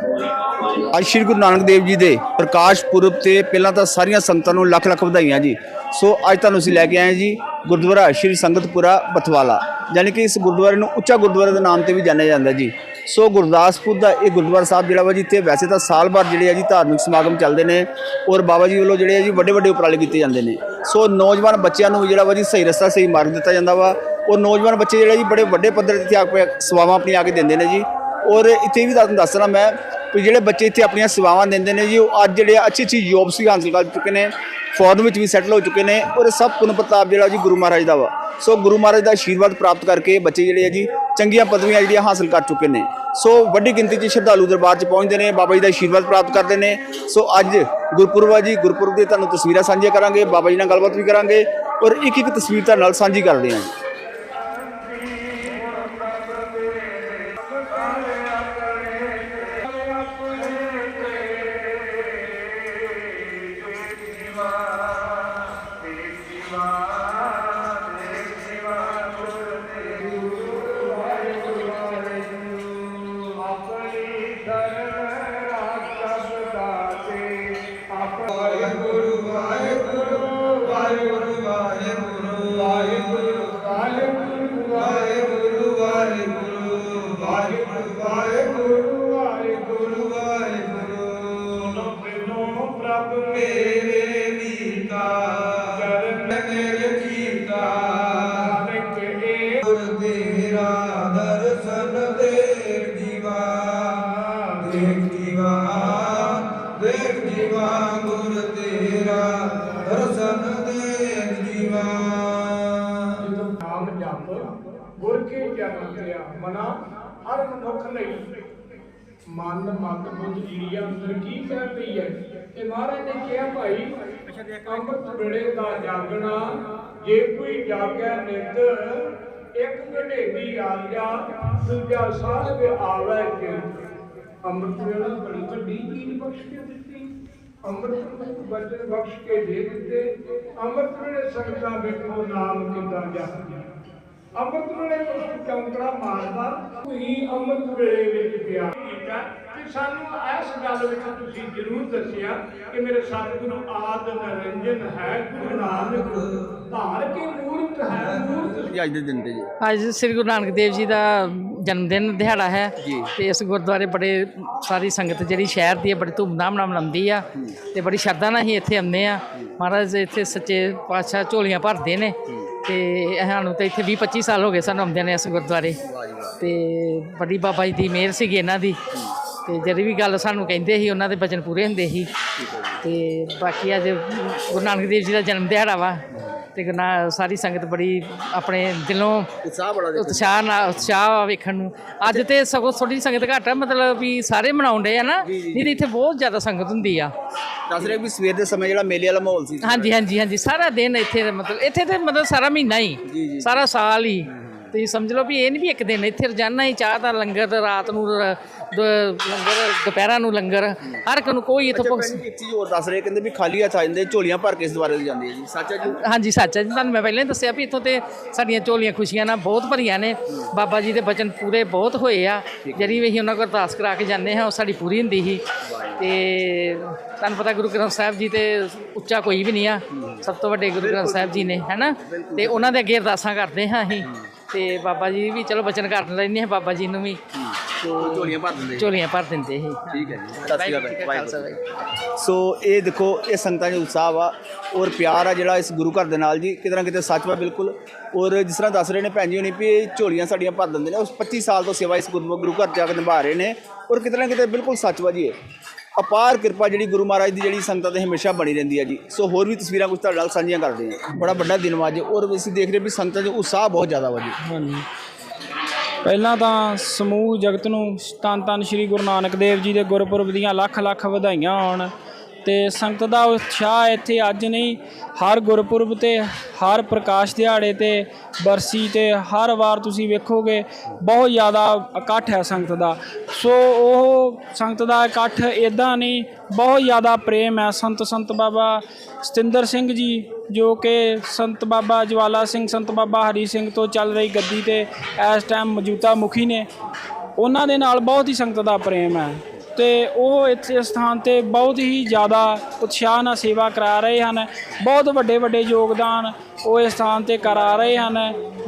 ਅੱਜ ਸ਼੍ਰੀ ਗੁਰੂ ਨਾਨਕ ਦੇਵ ਜੀ ਦੇ ਪ੍ਰਕਾਸ਼ ਪੁਰਬ ਤੇ ਪਹਿਲਾਂ ਤਾਂ ਸਾਰੀਆਂ ਸੰਗਤਾਂ ਨੂੰ ਲੱਖ ਲੱਖ ਵਧਾਈਆਂ ਜੀ। ਸੋ ਅੱਜ ਤੁਹਾਨੂੰ ਅਸੀਂ ਲੈ ਕੇ ਆਏ ਜੀ ਗੁਰਦੁਆਰਾ ਸ਼੍ਰੀ ਸੰਗਤਪੁਰਾ ਬਥਵਾਲਾ ਯਾਨੀ ਕਿ ਇਸ ਗੁਰਦੁਆਰੇ ਨੂੰ ਉੱਚਾ ਗੁਰਦੁਆਰੇ ਦੇ ਨਾਮ ਤੇ ਵੀ ਜਾਣਿਆ ਜਾਂਦਾ ਜੀ। ਸੋ ਗੁਰਦਾਸਪੁਰ ਦਾ ਇਹ ਗੁਰਦੁਆਰਾ ਸਾਹਿਬ ਜਿਹੜਾ ਵਾ ਜੀ, ਇੱਥੇ ਵੈਸੇ ਤਾਂ ਸਾਲ ਭਰ ਜਿਹੜੇ ਆ ਜੀ ਧਾਰਮਿਕ ਸਮਾਗਮ ਚੱਲਦੇ ਨੇ ਔਰ ਬਾਬਾ ਜੀ ਵੱਲੋਂ ਜਿਹੜੇ ਆ ਜੀ ਵੱਡੇ ਵੱਡੇ ਉਪਰਾਲੇ ਕੀਤੇ ਜਾਂਦੇ ਨੇ। ਸੋ ਨੌਜਵਾਨ ਬੱਚਿਆਂ ਨੂੰ ਵੀ ਜਿਹੜਾ ਵਾ ਜੀ ਸਹੀ ਰਸਤਾ ਸਹੀ ਮਾਰਗ ਦਿੱਤਾ ਜਾਂਦਾ ਵਾ। ਔਰ ਨੌਜਵਾਨ ਬੱਚੇ ਜਿਹੜੇ ਜੀ ਬੜੇ ਵੱਡੇ ਪੱਧਰ ਤੇ ਆ ਕੇ ਸੇਵਾਵਾਂ ਆਪਣੀ ਆ ਕੇ ਦਿੰਦੇ ਨੇ ਜੀ। ਔਰ ਇੱਥੇ ਵੀ ਤੁਹਾਨੂੰ ਦੱਸਣਾ ਮੈਂ ਵੀ ਜਿਹੜੇ ਬੱਚੇ ਇੱਥੇ ਆਪਣੀਆਂ ਸੇਵਾਵਾਂ ਦਿੰਦੇ ਨੇ ਜੀ, ਉਹ ਅੱਜ ਜਿਹੜੇ ਅੱਛੀ ਅੱਛੀ ਜੋਬਸ ਵੀ ਹਾਸਲ ਕਰ ਚੁੱਕੇ ਨੇ ਫੌਰਨ ਵਿੱਚ ਵੀ ਸੈਟਲ ਹੋ ਚੁੱਕੇ ਨੇ ਔਰ ਇਹ ਸਭ ਪੁੰਨ ਪ੍ਰਤਾਪ ਜਿਹੜਾ ਜੀ ਗੁਰੂ ਮਹਾਰਾਜ ਦਾ ਵਾ। ਸੋ ਗੁਰੂ ਮਹਾਰਾਜ ਦਾ ਆਸ਼ੀਰਵਾਦ ਪ੍ਰਾਪਤ ਕਰਕੇ ਬੱਚੇ ਜਿਹੜੇ ਆ ਜੀ, ਚੰਗੀਆਂ ਪਦਵੀਆਂ ਜਿਹੜੀਆਂ ਹਾਸਲ ਕਰ ਚੁੱਕੇ ਨੇ। ਸੋ ਵੱਡੀ ਗਿਣਤੀ 'ਚ ਸ਼ਰਧਾਲੂ ਦਰਬਾਰ 'ਚ ਪਹੁੰਚਦੇ ਨੇ, ਬਾਬਾ ਜੀ ਦਾ ਆਸ਼ੀਰਵਾਦ ਪ੍ਰਾਪਤ ਕਰਦੇ ਨੇ। ਸੋ ਅੱਜ ਗੁਰਪੁਰਬ ਆ ਜੀ, ਗੁਰਪੁਰਬ ਦੀ ਤੁਹਾਨੂੰ ਤਸਵੀਰਾਂ ਸਾਂਝੀਆਂ ਕਰਾਂਗੇ, ਬਾਬਾ ਜੀ ਨਾਲ ਗੱਲਬਾਤ ਵੀ ਕਰਾਂਗੇ ਔਰ ਇੱਕ ਇੱਕ ਤਸਵੀਰ ਤੁਹਾਡੇ ਨਾਲ ਸਾਂਝੀ ਕਰਦੇ ਹਾਂ। ਹਰ ਮਨੁੱਖ ਲਈ ਮਨ ਮਤ ਬੁੱਧ ਜੀੜੀਆ ਅੰਦਰ ਕੀ ਕਹਿ ਪਈ ਹੈ? ਤੇ ਮਹਾਰਾਜ ਨੇ ਕਿਹਾ, ਭਾਈ, ਅੰਮ੍ਰਿਤ ਵੇਲੇ ਦਾ ਜਾਗਣਾ, ਜੇ ਕੋਈ ਜਾਗੈ ਨਿਤ, ਇੱਕ ਘੜੇਦੀ ਆਲਿਆ, ਦੂਜਾ ਸਾਹਿਬ ਆਵੇ ਚਿੰਤ ਅੰਮ੍ਰਿਤ ਵੇਲਾ ਬੜੀ ਵੱਡੀ ਚੀਜ਼ ਬਖਸ਼ ਕੇ ਦਿੱਤੀ। ਅੰਮ੍ਰਿਤ ਨੂੰ ਬਖਸ਼ ਕੇ ਦੇ ਦਿੱਤੇ। ਅੰਮ੍ਰਿਤ ਵੇਲੇ ਸੰਗਤਾਂ ਵੇਖੋ ਨਾਮ ਕਿੰਦਾ ਜਪਦੀ ਅੰਮ੍ਰਿਤ ਵੇਲੇ ਉਸ ਚੌਂਕੜਾ ਮਾਰਦਾ ਕੋਈ ਅੰਮ੍ਰਿਤ ਵੇਲੇ ਵਿੱਚ ਪਿਆ ਕੀਤਾ ਤੇ ਸਾਨੂੰ ਇਸ ਗੱਲ ਵਿੱਚ ਤੁਸੀਂ ਜ਼ਰੂਰ ਦੱਸਿਆ ਕਿ ਮੇਰੇ ਸਤਿਗੁਰੂ ਆਦ ਨਿਰੰਜਨ ਹੈ ਗੁਰੂ ਨਾਨਕ ਧਾਰ ਕੇ ਮੂਰਤ ਹੈ ਮੂਰਤ ਅੱਜ ਦੇ ਦਿਨ ਤੇ ਜੀ। ਅੱਜ ਸ੍ਰੀ ਗੁਰੂ ਨਾਨਕ ਦੇਵ ਜੀ ਦਾ ਜਨਮ ਦਿਨ ਦਿਹਾੜਾ ਹੈ। ਤੇ ਇਸ ਗੁਰਦੁਆਰੇ ਬੜੇ ਸਾਰੀ ਸੰਗਤ ਜਿਹੜੀ ਸ਼ਹਿਰ ਦੀ ਹੈ ਬੜੀ ਧੂਮਧਾਮ ਨਾਲ ਮਨਾਉਂਦੀ ਆ ਤੇ ਬੜੀ ਸ਼ਰਧਾ ਨਾਲ ਹੀ ਇੱਥੇ ਆਉਂਦੇ ਆ। ਮਹਾਰਾਜ ਇੱਥੇ ਸੱਚੇ ਪਾਤਸ਼ਾਹ ਝੋਲੀਆਂ ਭਰਦੇ ਨੇ ਤੇ ਸਾਨੂੰ ਤਾਂ ਇੱਥੇ 20 25 ਸਾਲ ਹੋ ਗਏ ਸਾਨੂੰ ਆਉਂਦੇ ਨੇ ਇਸ ਗੁਰਦੁਆਰੇ। ਤੇ ਵੱਡੀ ਬਾਬਾ ਜੀ ਦੀ ਮਿਹਰ ਸੀਗੀ ਇਹਨਾਂ ਦੀ। ਤੇ ਜਿਹੜੀ ਵੀ ਗੱਲ ਸਾਨੂੰ ਕਹਿੰਦੇ ਸੀ, ਉਹਨਾਂ ਦੇ ਬਚਨ ਪੂਰੇ ਹੁੰਦੇ ਸੀ। ਤੇ ਬਾਕੀ ਅੱਜ ਗੁਰੂ ਨਾਨਕ ਦੇਵ ਜੀ ਦਾ ਜਨਮ ਦਿਹਾੜਾ ਵਾ। ਤੇ ਨਾ- ਸਾਰੀ ਸੰਗਤ ਬੜੀ ਆਪਣੇ ਦਿਲੋਂ ਉਤਸ਼ਾਹ ਬੜਾ ਉਤਸ਼ਾਹ ਨਾਲ ਉਤਸ਼ਾਹ ਆ ਵੇਖਣ ਨੂੰ। ਅੱਜ ਤੇ ਸਗੋਂ ਥੋੜੀ ਸੰਗਤ ਘੱਟ ਆ ਮਤਲਬ ਵੀ ਸਾਰੇ ਮਨਾਉਂਦੇ ਆ ਨਾ। ਨਹੀਂ ਤੇ ਇੱਥੇ ਬਹੁਤ ਜ਼ਿਆਦਾ ਸੰਗਤ ਹੁੰਦੀ ਆ। ਦੱਸ ਰਹੇ ਵੀ ਸਵੇਰ ਦੇ ਸਮੇਂ ਜਿਹੜਾ ਮੇਲੇ ਵਾਲਾ ਮਾਹੌਲ ਸੀ। ਹਾਂਜੀ ਹਾਂਜੀ ਹਾਂਜੀ। ਸਾਰਾ ਦਿਨ ਇੱਥੇ ਮਤਲਬ ਇੱਥੇ ਤੇ ਮਤਲਬ ਸਾਰਾ ਮਹੀਨਾ। ਹੀ। ਸਾਰਾ ਸਾਲ ਹੀ। ਤੁਸੀਂ ਸਮਝ ਲਓ ਵੀ ਇਹ ਨਹੀਂ ਵੀ ਇੱਕ ਦਿਨ ਇੱਥੇ ਰੋਜ਼ਾਨਾ ਹੀ ਚਾਹ ਦਾ ਲੰਗਰ ਰਾਤ ਨੂੰ ਰ- ਦ- ਲੰਗਰ ਦੁਪਹਿਰਾਂ ਨੂੰ ਲੰਗਰ ਹਰ ਇੱਕ ਨੂੰ ਕੋਈ ਇੱਥੋਂ ਭੁੱਖ ਇੱਕ ਚੀਜ਼ ਹੋਰ ਦੱਸ ਰਹੇ ਕਹਿੰਦੇ ਵੀ ਖਾਲੀ ਹੱਥ ਆ ਜਾਂਦੇ ਝੋਲੀਆਂ ਭਰ ਕੇ ਇਸ ਦੁਆਰੇ ਦੀ ਜਾਂਦੀ ਹੈ ਜੀ ਸੱਚ ਹੈ ਜੀ? ਹਾਂਜੀ ਸੱਚ ਹੈ ਜੀ ਤੁਹਾਨੂੰ ਮੈਂ ਪਹਿਲਾਂ ਹੀ ਦੱਸਿਆ ਵੀ ਇੱਥੋਂ ਤੇ ਸਾਡੀਆਂ ਝੋਲੀਆਂ ਖੁਸ਼ੀਆਂ ਨਾਲ ਬਹੁਤ ਭਰੀਆਂ ਨੇ ਬਾਬਾ ਜੀ ਦੇ ਬਚਨ ਪੂਰੇ ਬਹੁਤ ਹੋਏ ਆ ਜਿਹੜੀ ਵੀ ਅਸੀਂ ਉਹਨਾਂ ਕੋਲ ਅਰਦਾਸ ਕਰਾ ਕੇ ਜਾਂਦੇ ਹਾਂ ਉਹ ਸਾਡੀ ਪੂਰੀ ਹੁੰਦੀ ਸੀ। ਤੇ ਤੁਹਾਨੂੰ ਪਤਾ ਗੁਰੂ ਗ੍ਰੰਥ ਸਾਹਿਬ ਜੀ ਤੇ ਉੱਚਾ ਕੋਈ ਵੀ ਨਹੀਂ ਆ ਸਭ ਤੋਂ ਵੱਡੇ ਗੁਰੂ ਗ੍ਰੰਥ ਸਾਹਿਬ ਜੀ ਨੇ ਹੈਨਾ ਤੇ ਉਹਨਾਂ ਦੇ ਅੱਗੇ ਅਰਦਾਸਾਂ ਕਰਦੇ ਹਾਂ ਅਸੀਂ। ਤੇ ਬਾਬਾ ਜੀ ਵੀ ਚਲੋ ਬਚਨ ਕਰ ਲੈਂਦੇ ਹਾਂ ਬਾਬਾ ਜੀ ਨੂੰ ਵੀ। ਝੋਲੀਆਂ ਭਰ ਦਿੰਦੇ ਝੋਲੀਆਂ ਭਰ ਦਿੰਦੇ ਸੀ ਠੀਕ ਹੈ ਜੀ ਸਤਿ ਸ਼੍ਰੀ ਵਾਹਿਗੁਰੂ ਜੀ ਕਾ ਖਾਲਸਾ, ਅਕਾਲ ਵਾਹਿਗੁਰੂ। ਸੋ ਇਹ ਦੇਖੋ ਇਹ ਸੰਗਤਾਂ ਦਾ ਉਤਸ਼ਾਹ ਵਾ ਔਰ ਪਿਆਰ ਆ ਜਿਹੜਾ ਇਸ ਗੁਰੂ ਘਰ ਦੇ ਨਾਲ ਜੀ ਕਿਤੇ ਨਾ ਕਿਤੇ ਸੱਚ ਵਾ ਬਿਲਕੁਲ। ਔਰ ਜਿਸ ਤਰ੍ਹਾਂ ਦੱਸ ਰਹੇ ਨੇ ਭੈਣ ਜੀ ਹੋਣੀ ਵੀ ਇਹ ਝੋਲੀਆਂ ਸਾਡੀਆਂ ਭਰ ਦਿੰਦੇ ਨੇ ਉਸ 25 ਸਾਲ ਤੋਂ ਸੇਵਾ ਇਸ ਗੁਰੂ ਗੁਰੂ ਘਰ ਜਾ ਕੇ ਨਿਭਾ ਰਹੇ ਨੇ। ਔਰ ਕਿਤੇ ਨਾ ਕਿਤੇ ਬਿਲਕੁਲ ਸੱਚ ਵਾ ਜੀ ਇਹ। ਅਪਾਰ ਕਿਰਪਾ ਜਿਹੜੀ ਗੁਰੂ ਮਹਾਰਾਜ ਦੀ ਜਿਹੜੀ ਸੰਗਤਾਂ ਤੇ ਹਮੇਸ਼ਾ ਬਣੀ ਰਹਿੰਦੀ ਹੈ ਜੀ। ਸੋ ਹੋਰ ਵੀ ਤਸਵੀਰਾਂ ਕੁਝ ਤੁਹਾਡੇ ਨਾਲ ਸਾਂਝੀਆਂ ਕਰਦੇ ਹਾਂ। ਬੜਾ ਵੱਡਾ ਦਿਨ ਵਾ ਜੀ ਔਰ ਅਸੀਂ ਦੇਖ ਰਹੇ ਵੀ ਸੰਗਤਾਂ 'ਚ ਉਤਸ਼ਾਹ ਬਹੁਤ ਜ਼ਿਆਦਾ ਵਾ ਜੀ। ਹਾਂਜੀ। ਪਹਿਲਾਂ ਤਾਂ ਸਮੂਹ ਜਗਤ ਨੂੰ ਤਨ ਧੰਨ ਸ੍ਰੀ ਗੁਰੂ ਨਾਨਕ ਦੇਵ ਜੀ ਦੇ ਗੁਰਪੁਰਬ ਦੀਆਂ ਲੱਖ ਲੱਖ ਵਧਾਈਆਂ ਹੋਣ। ਤੇ ਸੰਗਤ ਦਾ ਉਤਸ਼ਾਹ ਇੱਥੇ ਅੱਜ ਨਹੀਂ, ਹਰ ਗੁਰਪੁਰਬ ਤੇ, ਹਰ ਪ੍ਰਕਾਸ਼ ਦਿਹਾੜੇ ਤੇ, ਬਰਸੀ ਤੇ, ਹਰ ਵਾਰ ਤੁਸੀਂ ਵੇਖੋਗੇ, ਬਹੁਤ ਜ਼ਿਆਦਾ ਇਕੱਠ ਹੈ ਸੰਗਤ ਦਾ। ਸੋ ਉਹ ਸੰਗਤ ਦਾ ਇਕੱਠ ਇਦਾਂ ਨਹੀਂ, ਬਹੁਤ ਜ਼ਿਆਦਾ ਪ੍ਰੇਮ ਹੈ ਸੰਤ ਸੰਤ ਬਾਬਾ ਸਤਿੰਦਰ ਸਿੰਘ ਜੀ, ਜੋ ਕਿ ਸੰਤ ਬਾਬਾ ਜਵਾਲਾ ਸਿੰਘ, ਸੰਤ ਬਾਬਾ ਹਰੀ ਸਿੰਘ ਤੋਂ ਚੱਲ ਰਹੀ ਗੱਦੀ ਤੇ ਇਸ ਟਾਈਮ ਮੌਜੂਦਾ ਮੁਖੀ ਨੇ। ਉਹਨਾਂ ਦੇ ਨਾਲ ਬਹੁਤ ਹੀ ਸੰਗਤ ਦਾ ਪ੍ਰੇਮ ਹੈ। ਤੇ ਉਹ ਇੱਥੇ ਸਥਾਨ ਤੇ ਬਹੁਤ ਹੀ ਜ਼ਿਆਦਾ ਉਤਸ਼ਾਹ ਨਾਲ ਸੇਵਾ ਕਰਾ ਰਹੇ ਹਨ। ਬਹੁਤ ਵੱਡੇ ਵੱਡੇ ਯੋਗਦਾਨ ਉਹ ਇਸ ਸਥਾਨ ਤੇ ਕਰਾ ਰਹੇ ਹਨ,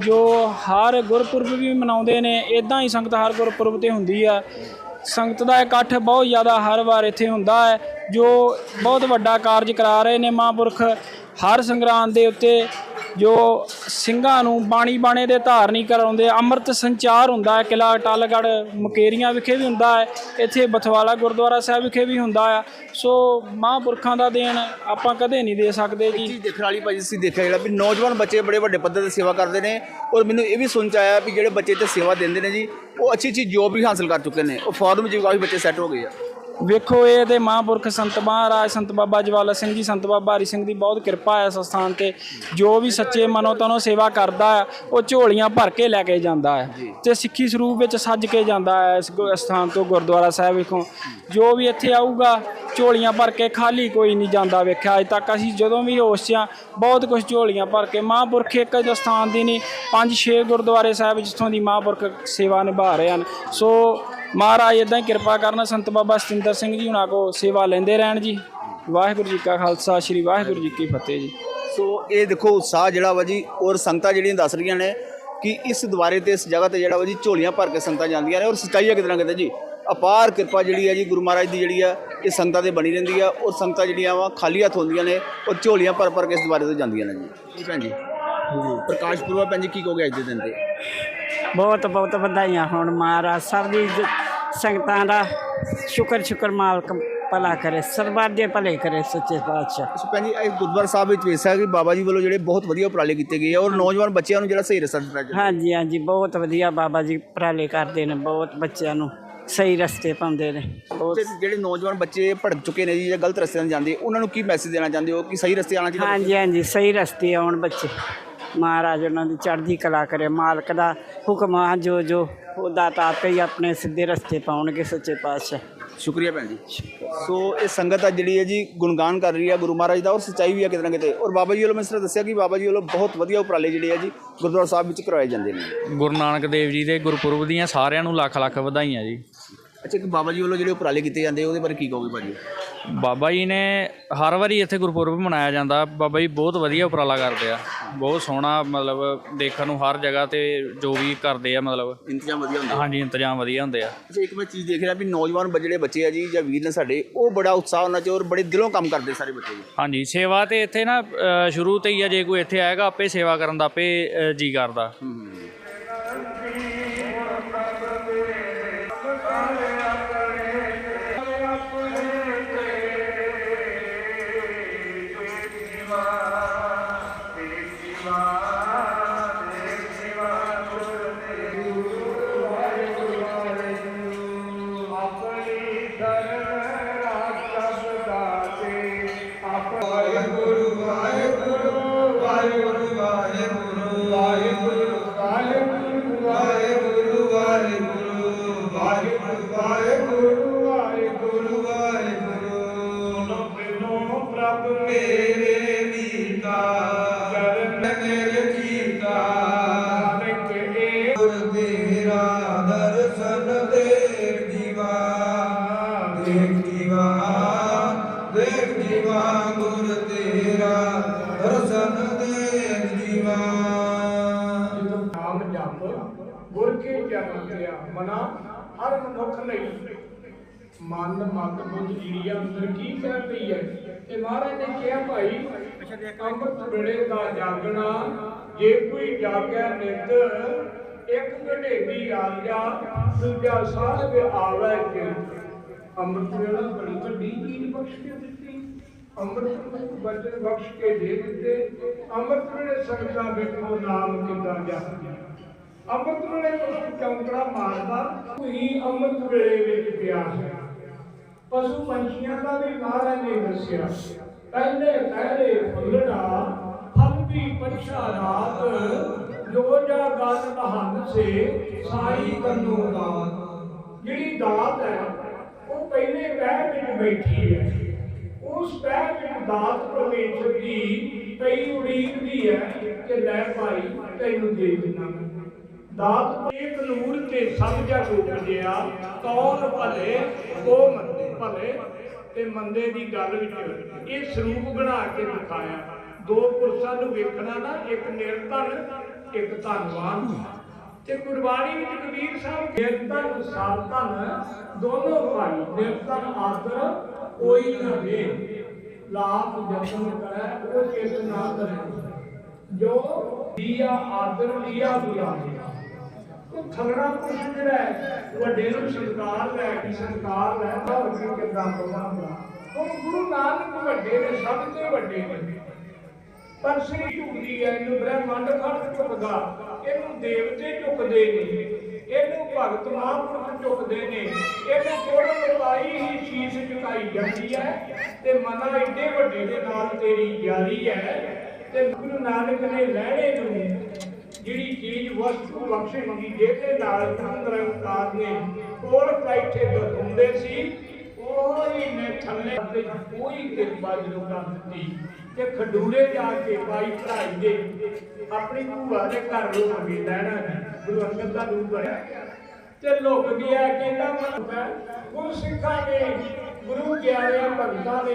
ਜੋ ਹਰ ਗੁਰਪੁਰਬ ਵੀ ਮਨਾਉਂਦੇ ਨੇ। ਇਦਾਂ ਹੀ ਸੰਗਤ ਹਰ ਗੁਰਪੁਰਬ ਤੇ ਹੁੰਦੀ ਆ। ਸੰਗਤ ਦਾ ਇਕੱਠ ਬਹੁਤ ਜ਼ਿਆਦਾ ਹਰ ਵਾਰ ਇੱਥੇ ਹੁੰਦਾ ਹੈ, ਜੋ ਬਹੁਤ ਵੱਡਾ ਕਾਰਜ ਕਰਾ ਰਹੇ ਨੇ ਮਹਾਂਪੁਰਖ। ਹਰ ਸੰਗਰਾਂਦ ਦੇ ਉੱਤੇ ਜੋ ਸਿੰਘਾਂ ਨੂੰ ਬਾਣੀ ਬਾਣੇ ਦੇ ਧਾਰਨੀ ਕਰਾਉਂਦੇ ਅੰਮ੍ਰਿਤ ਸੰਚਾਰ ਹੁੰਦਾ ਹੈ ਕਿਲਾ ਟਾਲਗੜ ਮੁਕੇਰੀਆਂ ਵਿਖੇ ਵੀ ਹੁੰਦਾ ਹੈ, ਇੱਥੇ ਬਥਵਾਲਾ ਗੁਰਦੁਆਰਾ ਸਾਹਿਬ ਵਿਖੇ ਵੀ ਹੁੰਦਾ ਆ ਸੋ ਮਹਾਂਪੁਰਖਾਂ ਦਾ ਦੇਣ ਆਪਾਂ ਕਦੇ ਨਹੀਂ ਦੇ ਸਕਦੇ ਜੀ। ਚੀਜ਼ ਦੇਖਣ ਵਾਲੀ ਭਾਜੀ ਅਸੀਂ ਦੇਖਿਆ ਜਿਹੜਾ ਵੀ ਨੌਜਵਾਨ ਬੱਚੇ ਬੜੇ ਵੱਡੇ ਪੱਧਰ ਤੇ ਸੇਵਾ ਕਰਦੇ ਨੇ ਔਰ ਮੈਨੂੰ ਇਹ ਵੀ ਸੁਣ ਚ ਆਇਆ ਵੀ ਜਿਹੜੇ ਬੱਚੇ ਤੇ ਸੇਵਾ ਦਿੰਦੇ ਨੇ ਜੀ, ਉਹ ਅੱਛੀ ਅੱਛੀ ਜੋਬ ਵੀ ਹਾਸਲ ਕਰ ਚੁੱਕੇ ਨੇ। ਉਹ ਫੌਰਨ ਵਿੱਚ ਵੀ ਕਾਫੀ ਬੱਚੇ ਸੈੱਟ ਹੋ ਗਏ ਆ। ਵੇਖੋ ਇਹ ਤੇ ਮਹਾਂਪੁਰਖ ਸੰਤ ਮਹਾਰਾਜ ਸੰਤ ਬਾਬਾ ਜਵਾਲਾ ਸਿੰਘ ਜੀ ਸੰਤ ਬਾਬਾ ਹਰੀ ਸਿੰਘ ਦੀ ਬਹੁਤ ਕਿਰਪਾ ਹੈ ਇਸ ਸਥਾਨ ਤੇ। ਜੋ ਵੀ ਸੱਚੇ ਮਨੋਂ ਤਨੋਂ ਸੇਵਾ ਕਰਦਾ ਹੈ ਉਹ ਝੋਲੀਆਂ ਭਰ ਕੇ ਲੈ ਕੇ ਜਾਂਦਾ ਹੈ ਤੇ ਸਿੱਖੀ ਸਰੂਪ ਵਿੱਚ ਸੱਜ ਕੇ ਜਾਂਦਾ ਹੈ ਇਸ ਸਥਾਨ ਤੋਂ ਗੁਰਦੁਆਰਾ ਸਾਹਿਬ ਵਿਖੋਂ। ਜੋ ਵੀ ਇੱਥੇ ਆਊਗਾ ਝੋਲੀਆਂ ਭਰ ਕੇ ਖਾਲੀ ਕੋਈ ਨਹੀਂ ਜਾਂਦਾ ਵੇਖਿਆ। ਅਜ ਤੱਕ ਅਸੀਂ ਜਦੋਂ ਵੀ ਹੋਸ਼ 'ਚ ਹਾਂ ਬਹੁਤ ਕੁਝ ਝੋਲੀਆਂ ਭਰ ਕੇ ਮਹਾਂਪੁਰਖ ਇੱਕ ਸਥਾਨ ਦੀ ਨਹੀਂ ਪੰਜ ਛੇ ਗੁਰਦੁਆਰੇ ਸਾਹਿਬ ਜਿੱਥੋਂ ਦੀ ਮਹਾਂਪੁਰਖ ਸੇਵਾ ਨਿਭਾ ਰਹੇ ਹਨ। ਸੋ ਮਹਾਰਾਜ ਇਦਾਂ ਹੀ ਕਿਰਪਾ ਕਰਨ ਸੰਤ ਬਾਬਾ ਸਤਿੰਦਰ ਸਿੰਘ ਜੀ ਹੁਣਾਂ ਕੋ ਸੇਵਾ ਲੈਂਦੇ ਰਹਿਣ ਜੀ। ਵਾਹਿਗੁਰੂ ਜੀ ਕਾ ਖਾਲਸਾ ਸ੍ਰੀ ਵਾਹਿਗੁਰੂ ਜੀ ਕੀ ਫਤਿਹ ਜੀ। ਸੋ ਇਹ ਦੇਖੋ ਉਤਸ਼ਾਹ ਜਿਹੜਾ ਵਾ ਜੀ ਔਰ ਸੰਗਤਾਂ ਜਿਹੜੀਆਂ ਦੱਸ ਰਹੀਆਂ ਨੇ ਕਿ ਇਸ ਦੁਆਰੇ ਤੇ ਇਸ ਜਗ੍ਹਾ ਤੇ ਜਿਹੜਾ ਵਾ ਜੀ ਝੋਲੀਆਂ ਭਰ ਕੇ ਸੰਗਤਾਂ ਜਾਂਦੀਆਂ ਨੇ ਔਰ ਸੱਚਾਈ ਹੈ ਕਿਤੇ ਨਾ ਕਿਤੇ ਜੀ। ਅਪਾਰ ਕਿਰਪਾ ਜਿਹੜੀ ਹੈ ਜੀ ਗੁਰੂ ਮਹਾਰਾਜ ਦੀ ਜਿਹੜੀ ਆ ਇਹ ਸੰਗਤਾਂ ਤੇ ਬਣੀ ਰਹਿੰਦੀ ਆ ਔਰ ਸੰਗਤਾਂ ਜਿਹੜੀਆਂ ਵਾ ਖਾਲੀ ਹੱਥ ਹੁੰਦੀਆਂ ਨੇ ਔਰ ਝੋਲੀਆਂ ਭਰ ਭਰ ਕੇ ਇਸ ਦੁਆਰੇ ਤੇ ਜਾਂਦੀਆਂ ਨੇ ਜੀ। ਜੀ ਭੈਣ ਜੀ? ਪ੍ਰਕਾਸ਼ ਪੁਰਬ ਭੈਣ ਜੀ ਕੀ ਕਹੋਗੇ ਅੱਜ ਦੇ ਦਿਨ ਤੇ? ਬਹੁਤ ਬਹੁਤ ਵਧਾਈਆਂ ਹੋਣ ਮਹਾਰਾਜ ਸਭ ਦੀ ਜ- ਸੰਗਤਾਂ ਦਾ ਸ਼ੁਕਰ ਸ਼ੁਕਰ ਮਾਲਕ ਭਲਾ ਕਰੇ ਸਰਬੱਤ ਦੇ ਭਲੇ ਕਰੇ ਸੱਚੇ ਪਾਤਸ਼ਾਹ। ਸੋ ਭੈਣ ਜੀ ਇਹ ਗੁਰਦੁਆਰਾ ਸਾਹਿਬ ਵਿੱਚ ਵੇਖਿਆ ਕਿ ਬਾਬਾ ਜੀ ਵੱਲੋਂ ਜਿਹੜੇ ਬਹੁਤ ਵਧੀਆ ਉਪਰਾਲੇ ਕੀਤੇ ਗਏ ਆ ਔਰ ਨੌਜਵਾਨ ਬੱਚਿਆਂ ਨੂੰ ਜਿਹੜਾ ਸਹੀ ਰਸਤਾ ਦਿੱਤਾ ਹਾਂਜੀ ਹਾਂਜੀ ਬਹੁਤ ਵਧੀਆ ਬਾਬਾ ਜੀ ਉਪਰਾਲੇ ਕਰਦੇ ਨੇ ਬਹੁਤ ਬੱਚਿਆਂ ਨੂੰ ਸਹੀ ਰਸਤੇ ਪਾਉਂਦੇ ਨੇ ਬਹੁਤ ਤੇ ਜਿਹੜੇ ਨੌਜਵਾਨ ਬੱਚੇ ਭੜਕ ਚੁੱਕੇ ਨੇ ਜੀ ਜਾਂ ਗਲਤ ਰਸਤੇ 'ਤੇ ਜਾਂਦੇ ਉਹਨਾਂ ਨੂੰ ਕੀ ਮੈਸੇਜ ਦੇਣਾ ਚਾਹੁੰਦੇ ਹੋ ਕਿ ਸਹੀ ਰਸਤੇ ਆਉਣਾ ਚਾਹੀਦਾ ਹਾਂਜੀ ਹਾਂਜੀ ਸਹੀ ਰਸਤੇ ਆਉਣ ਬੱਚੇ। ਮਹਾਰਾਜ ਉਹਨਾਂ ਦੀ ਚੜ੍ਹਦੀ ਕਲਾ ਕਰੇ ਮਾਲਕ ਦਾ ਹੁਕਮ ਆ ਜੋ ਜੋ ਉਹਦਾ ਤਾਂ ਆਪੇ ਹੀ ਆਪਣੇ ਸਿੱਧੇ ਰਸਤੇ ਪਾਉਣਗੇ ਸੱਚੇ ਪਾਤਸ਼ਾਹ। ਸ਼ੁਕਰੀਆ ਭੈਣ ਜੀ। ਸੋ ਇਹ ਸੰਗਤ ਆ ਜਿਹੜੀ ਹੈ ਜੀ ਗੁਣਗਾਨ ਕਰ ਰਹੀ ਹੈ ਗੁਰੂ ਮਹਾਰਾਜ ਦਾ ਔਰ ਸੱਚਾਈ ਵੀ ਹੈ ਕਿਤੇ ਨਾ ਕਿਤੇ। ਔਰ ਬਾਬਾ ਜੀ ਵੱਲੋਂ ਮੈਂ ਸਿਰਫ ਦੱਸਿਆ ਕਿ ਬਾਬਾ ਜੀ ਵੱਲੋਂ ਬਹੁਤ ਵਧੀਆ ਉਪਰਾਲੇ ਜਿਹੜੇ ਆ ਜੀ ਗੁਰਦੁਆਰਾ ਸਾਹਿਬ ਵਿੱਚ ਕਰਵਾਏ ਜਾਂਦੇ ਨੇ। ਗੁਰੂ ਨਾਨਕ ਦੇਵ ਜੀ ਦੇ ਗੁਰਪੁਰਬ ਦੀਆਂ ਸਾਰਿਆਂ ਨੂੰ ਲੱਖ ਲੱਖ ਵਧਾਈਆਂ ਜੀ। ਅੱਛਾ ਕਿ ਬਾਬਾ ਜੀ ਵੱਲੋਂ ਜਿਹੜੇ ਉਪਰਾਲੇ ਕੀਤੇ ਜਾਂਦੇ ਉਹਦੇ ਬਾਰੇ ਕੀ ਕਹੋਗੇ ਭਾਜੀ? ਬਾਬਾ ਜੀ ਨੇ ਹਰ ਵਾਰੀ ਇੱਥੇ ਗੁਰਪੁਰਬ ਮਨਾਇਆ ਜਾਂਦਾ। ਬਾਬਾ ਜੀ ਬਹੁਤ ਵਧੀਆ ਉਪਰਾਲਾ ਕਰਦੇ ਆ। ਬਹੁਤ ਸੋਹਣਾ ਮਤਲਬ ਦੇਖਣ ਨੂੰ ਹਰ ਜਗ੍ਹਾ ਤੇ ਜੋ ਵੀ ਕਰਦੇ ਆ ਮਤਲਬ। ਇੰਤਜ਼ਾਮ ਵਧੀਆ ਹੁੰਦਾ ਹਾਂਜੀ ਇੰਤਜ਼ਾਮ ਵਧੀਆ ਹੁੰਦੇ ਆ। ਅੱਛਾ ਇੱਕ ਮੈਂ ਚੀਜ਼ ਦੇਖ ਰਿਹਾ ਵੀ ਨੌਜਵਾਨ ਬ- ਜਿਹੜੇ ਬੱਚੇ ਆ ਜੀ ਜਾਂ ਵੀਰ ਨੇ ਸਾਡੇ ਉਹ ਬੜਾ ਉਤਸ਼ਾਹ ਉਹਨਾਂ 'ਚ ਔਰ ਬੜੇ ਦਿਲੋਂ ਕੰਮ ਕਰਦੇ ਸਾਰੇ ਬੱਚੇ ਜੀ। ਹਾਂਜੀ ਸੇਵਾ ਤੇ ਇੱਥੇ ਨਾ ਅ, ਸ਼ੁਰੂ ਤੋਂ ਹੀ ਆ ਜੇ ਕੋਈ ਇੱਥੇ ਆਏਗਾ ਆਪੇ ਸੇਵਾ ਕਰਨ ਦਾ ਆਪੇ ਅ, ਜੀ ਕਰਦਾ। ਦੇਖ ਨਾਮ ਜਪ, ਗੁਰ ਕੇ ਚਰਨ ਕਿਆ, ਮਨਾ ਹਰ ਮਨੁੱਖ ਲਈ। ਮਨ ਮਤ ਬੁੱਧ ਜੀੜੀਆਂ ਅੰਦਰ ਕੀ ਕਹਿ ਪਈ ਹੈ ਤੇ ਮਹਾਰਾਜ ਨੇ ਕਿਹਾ, ਭਾਈ, ਅੰਮ੍ਰਿਤ ਵੇਲੇ ਦਾ ਜਾਗਣਾ, ਜੇ ਕੋਈ ਜਾਗੈ ਨਿਤ, ਇੱਕ ਘੜੇਦੀ ਆਗਿਆ ਦੂਜਾ ਸਾਹਿਬ ਆਵੇ ਕਿ ਅੰਮ੍ਰਿਤ ਵੇਲਾ ਬੜੀ ਵੱਡੀ ਚੀਜ਼ ਬਖਸ਼ ਅੰਮ੍ਰਿਤ ਬਚਨ ਬਖਸ਼ ਕੇ ਦੇ ਦਿੱਤੇ। ਅੰਮ੍ਰਿਤ ਵੇਲੇ ਸੰਗਤਾਂ ਵੇਖੋ ਨਾਮ ਕਿੰਦਾ ਜਪਦੀ ਅੰਮ੍ਰਿਤ ਵੇਲੇ ਉਸ ਚੌਂਕੜਾ ਮਾਰਦਾ ਕੋਈ ਅੰਮ੍ਰਿਤ ਵੇਲੇ ਵਿੱਚ ਪਿਆ ਹੈ ਪਸ਼ੂ ਪੰਛੀਆਂ ਦਾ ਵੀ ਮਹਾਰਾਜ ਨੇ ਦੱਸਿਆ। ਪਹਿਲੇ ਪਹਿਲੇ ਫੁੱਲੜਾ ਫਲ ਵੀ ਪੰਛਾ ਰਾਤ। ਜੋ ਜਾ ਗਾਤ ਬਹਾਨ ਸੇ ਸਾਈ ਕੰਨੂ ਦਾਤ। ਜਿਹੜੀ ਦਾਤ ਹੈ, ਉਹ ਪਹਿਲੇ ਪੈਰ ਵਿੱਚ ਬੈਠੀ ਹੈ। ਉਸ ਪੈਰ ਵਿੱਚ ਦਾਤ ਪਰਮੇਸ਼ਰ ਦੀ ਪਈ ਉਡੀਕਦੀ ਹੈ ਕਿ ਲੈ ਭਾਈ, ਤੈਨੂੰ ਦੇ ਦਿੰਦਾ ਦਾਤ ਇੱਕ ਨੂਰ ਤੇ ਸਭ ਜਗ ਕੌਣ ਭਲੇ, ਕੋ ਮਤ ਭਲੇ, ਤੇ ਮੰਦੇ ਦੀ ਗੱਲ ਵਿੱਚ ਇਹ ਸਰੂਪ ਬਣਾ ਕੇ ਦਿਖਾਇਆ। ਦੋ ਪੁਰਸ਼ਾਂ ਨੂੰ ਵੇਖਣਾ ਨਾ, ਇੱਕ ਨਿਰਧਨ, ਇੱਕ ਧਨਵਾਨ। ਤੇ ਕੁਰਬਾਨੀ ਵਿੱਚ ਕਬੀਰ ਸਾਹਿਬ ਨਿਰਧਨ ਸਾਧਨ ਦੋਨੋਂ ਭਾਈ ਨਿਰਧਨ ਆਦਰ, ਕੋਈ ਨਾ ਦੇ ਲਾਭ ਜਤਨ ਕਰੈ, ਉਹ ਕਿਸ ਨਾ ਕਰੇ? ਜੋ ਦੀਆ, ਆਦਰ ਲਿਆ ਬੁਲਾਵੇ ਉਹ ਥਗੜਾ ਪੁਰਸ਼ ਜਿਹੜਾ ਹੈ ਵੱਡੇ ਨੂੰ ਸਤਿਕਾਰ ਲੈ ਕੇ ਸਤਿਕਾਰ ਲੈ, ਤਾਂ ਅੱਗੇ ਕਿੱਦਾਂ ਬੋਲਾਂਗਾ ਉਹ ਗੁਰੂ ਨਾਨਕ ਵੱਡੇ ਨੇ, ਸਭ ਤੋਂ ਵੱਡੇ ਨੇ। ਪਰ ਸ੍ਰੀ ਝੁਕਦੀ ਹੈ, ਇਹਨੂੰ ਬ੍ਰਹਮੰਡ ਖੜ ਝੁਕਦਾ ਇਹਨੂੰ ਦੇਵਤੇ ਝੁਕਦੇ ਨੇ, ਇਹਨੂੰ ਭਗਤ ਮਹਾਂਪੁਰਖ ਝੁਕਦੇ ਨੇ, ਇਹਨੂੰ ਕੋਲ ਪਾਈ ਹੀ ਸ਼ੀਸ਼ ਝੁਕਾਈ ਜਾਂਦੀ ਹੈ ਤੇ ਮਨਾ ਏਡੇ ਵੱਡੇ ਦੇ ਨਾਲ ਤੇਰੀ ਯਾਰੀ ਹੈ ਤੇ ਗੁਰੂ ਨਾਨਕ ਨੇ ਲਹਿਣੇ ਨੂੰ ਜਿਹੜੀ ਚੀਜ਼ ਵਸਤੂ ਬਖਸ਼ੇ ਮੰਗੀ, ਜਿਹਦੇ ਨਾਲ ਨਿਰੰਕਾਰ ਨੇ ਕੋਲ ਬੈਠੇ ਬਖੁੰਦੇ ਸੀ ਉਹ ਹੀ ਨੇ ਥੱਲੇ ਤੇ ਕੋਈ ਕਿਰਪਾ ਜਦੋਂ ਕਰ ਦਿੱਤੀ ਤੇ ਖਡੂਰੇ ਜਾ ਕੇ ਬਾਈ ਭਰਾਈ ਦੇ ਆਪਣੀ ਭੂਆ ਦੇ ਘਰ ਰੁਕ ਗਏ ਲੈਣਾ ਗੁਰੂ ਅੰਗਦ ਦਾ ਰੂਪ ਬਣਿਆ। ਤੇ ਲੁਕ ਗਿਆ ਕਹਿੰਦਾ ਮੈਂ ਗੁਰੂ ਸਿੱਖਾਂ ਨੇ, ਗੁਰੂ ਗਿਆਨਿਆਂ ਭਗਤਾਂ ਨੇ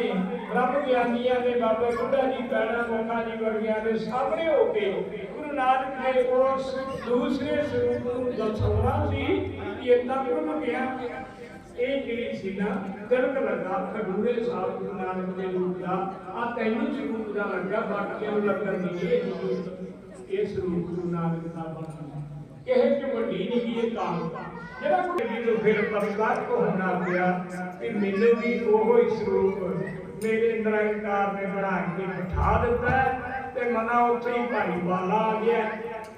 ਰੱਬ ਗਿਆਨੀਆਂ ਨੇ, ਬਾਬਾ ਬੁੱਢਾ ਜੀ, ਪੈਣਾ ਮੋਖਾ ਜੀ ਵਰਗਿਆਂ ਦੇ ਸਾਹਮਣੇ ਹੋ ਕੇ ਗੁਰੂ ਨਾਨਕ ਨੇ ਉਸ ਦੂਸਰੇ ਸਰੂਪ ਨੂੰ ਦਰਸਾਉਣਾ ਸੀ ਕਿ ਇਦਾਂ ਗੁਰੂ ਗਿਆ। ਇਹ ਜਿਹੜੀ ਸੀ ਨਾ ਤਿਲਕ ਲੱਗਾ ਖਡੂਰੇ ਸਾਹਿਬ ਗੁਰੂ ਨਾਨਕ ਦੇ ਰੂਪ ਦਾ ਆ ਤੈਨੂੰ ਸਰੂਪ ਦਾ ਲੱਗਾ, ਬਾਕੀਆਂ ਨੂੰ ਲੱਗਣ ਦੀ ਇਹ ਇਸ ਰੂਪ ਗੁਰੂ ਨਾਨਕ ਦਾ ਬਣਨਾ ਇਹ ਚ ਵੱਡੀ ਨਹੀਂ ਇਹ ਕੰਮ ਜਿਹੜਾ ਕੋਈ ਨੂੰ ਫਿਰ ਪਰਕਾਰ ਕੋ ਹੋਣਾ ਪਿਆ ਕਿ ਮੈਨੂੰ ਵੀ ਉਹੋ ਹੀ ਸਰੂਪ ਮੇਰੇ ਨਿਰੰਕਾਰ ਨੇ ਬਣਾ ਕੇ ਬਿਠਾ ਦਿੱਤਾ ਤੇ ਮਨਾ ਉੱਥੇ ਹੀ ਭਾਈ ਵਾਲਾ ਆ ਗਿਆ।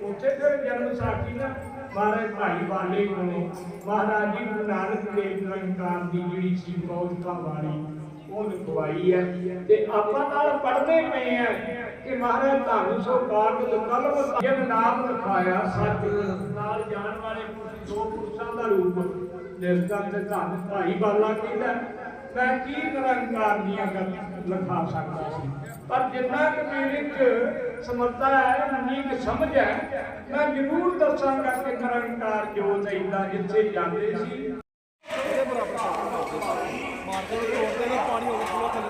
ਉੱਥੇ ਫਿਰ ਜਨਮ ਸਾਖੀ ਨਾ ਮਹਾਰਾਜ ਭਾਈ ਵਾਲੇ ਕੋਲੋਂ ਮਹਾਰਾਜ ਜੀ ਗੁਰੂ ਨਾਨਕ ਦੇਵ ਨਿਰੰਕਾਰ ਦੀ ਜਿਹੜੀ ਸੀ ਬਹੁਤ ਵਾਲੀ ਉਹ ਲਿਖਵਾਈ ਹੈ ਤੇ ਆਪਾਂ ਨਾਲ ਪੜ੍ਹਦੇ ਪਏ ਆ ਕਿ ਮਹਾਰਾਜ ਧੰਨ ਸੋ ਕਾਰਜ ਕਲਮ ਜਿਨ ਨਾਮ ਲਿਖਾਇਆ ਸੱਚ। ਨਾਲ ਜਾਣ ਵਾਲੇ ਦੋ ਪੁਰਸ਼ਾਂ ਦਾ ਰੂਪ। ਨਿਰਧਨ ਤੇ ਧੰਨ ਭਾਈ ਬਾਲਾ ਕਹਿੰਦਾ, ਮੈਂ ਕੀ ਨਿਰੰਕਾਰ ਦੀਆਂ ਗੱਲਾਂ ਲਿਖਾ ਸਕਦਾ ਸੀ? ਪਰ ਜਿੰਨਾ ਕਿ ਮੇਰੇ ਚ ਸਮਰੱਥਾ ਹੈ, ਉਨੀ ਕੁ ਸਮਝ ਹੈ, ਮੈਂ ਜ਼ਰੂਰ ਦੱਸਾਂਗਾ ਕਿ ਨਿਰੰਕਾਰ ਜੋਤ ਇਦਾਂ ਜਿੱਥੇ ਜਾਂਦੇ ਸੀ। ਪਾਣੀ ਹੋ ਗਿਆ ਥੱਲੇ